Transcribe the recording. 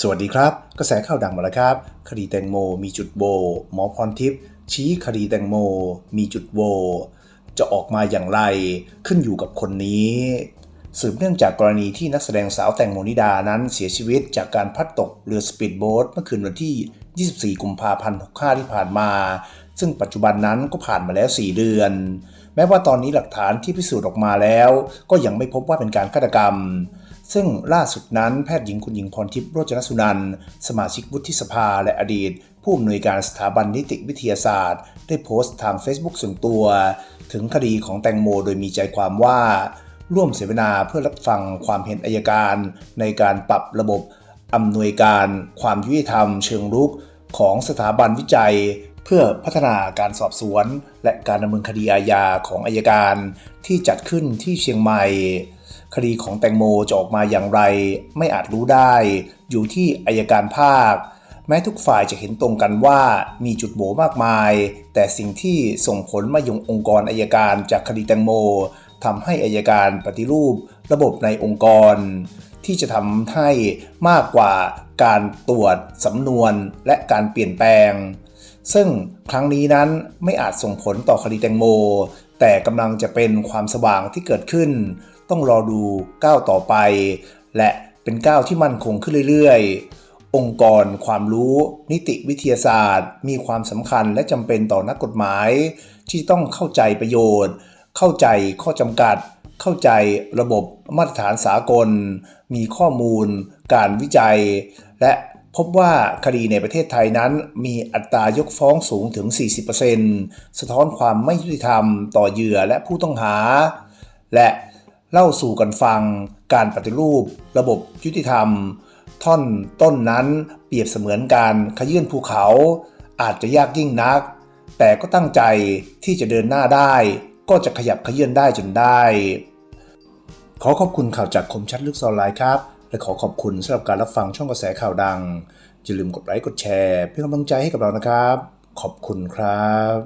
สวัสดีครับ กระแสข่าวดังมาแล้วครับ คดีแตงโมมีจุดโหวหมอพรทิพย์ชี้คดีแตงโมมีจุดโหวจะออกมาอย่างไรขึ้นอยู่กับคนนี้ สืบเนื่องจากกรณีที่นักแสดงสาวแตงโมนิดานั้นเสียชีวิตจากการพัดตกเรือสปีดโบ๊ทเมื่อคืนวันที่ 24 กุมภาพันธ์65ที่ผ่านมา ซึ่งปัจจุบันนั้นก็ผ่านมาแล้ว 4 เดือน แม้ว่าตอนนี้หลักฐานที่พิสูจน์ออกมาแล้ว ก็ยังไม่พบว่าเป็นการฆาตกรรม ซึ่งล่าสุดนั้นแพทย์หญิงคุณหญิงพรทิพย์โรจนสุนันท์สมาชิกวุฒิสภาและอดีต ผู้อำนวยการสถาบันนิติวิทยาศาสตร์ ได้โพสต์ทาง Facebook ส่วนตัว ถึงคดีของแตงโมโดยมีใจความว่า ร่วมเสวนาเพื่อรับฟังความเห็นอายการ ในการปรับระบบอำนวยการความยุติธรรมเชิงรุกของสถาบันวิจัย เพื่อพัฒนาการสอบสวน และการดำเนินคดีอาญาของอายการที่จัดขึ้นที่เชียงใหม่ คดีของแตงโมจะออกมาอย่างไร ไม่อาจรู้ได้ อยู่ที่อายการภาค แม้ทุกฝ่ายจะเห็นตรงกันว่ามีจุดโบมากมาย แต่สิ่งที่ส่งผลมายังองค์กรอายการจากคดีแตงโมทำให้อายการปฏิรูประบบในองค์กร ที่จะทำให้มากกว่าการตรวจสำนวนและการเปลี่ยนแปลง ซึ่งครั้งนี้นั้นไม่อาจส่งผลต่อคดีแตงโม แต่กำลังจะเป็นความสว่างที่เกิดขึ้น ต้องรอดูก้าวต่อไป และเป็นก้าวที่มั่นคงขึ้นเรื่อยๆ องค์กรความรู้ นิติวิทยาศาสตร์ มีความสำคัญและจำเป็นต่อนักกฎหมาย ที่ต้องเข้าใจประโยชน์ เข้าใจข้อจำกัด เข้าใจระบบมาตรฐานสากล มีข้อมูล การวิจัย และ พบว่าคดีในประเทศไทยนั้นมีอัตรายกฟ้องสูงถึง 40%สะท้อนความไม่ยุติธรรมต่อเหยื่อและผู้ต้องหา และเล่าสู่กันฟังการปฏิรูประบบยุติธรรม ท่อนต้นนั้นเปรียบเสมือนการขยื่นภูเขา อาจจะยากยิ่งนัก แต่ก็ตั้งใจที่จะเดินหน้าได้ ก็จะขยับขยื่นได้จนได้ ขอขอบคุณข่าวจากคมชัดลึกออนไลน์ครับ และขอขอบคุณสำหรับการรับฟังช่องกระแสข่าวดังอย่าลืมกดไลค์กดแชร์ เพื่อเป็นกำลังใจให้กับเรานะครับ ขอบคุณครับ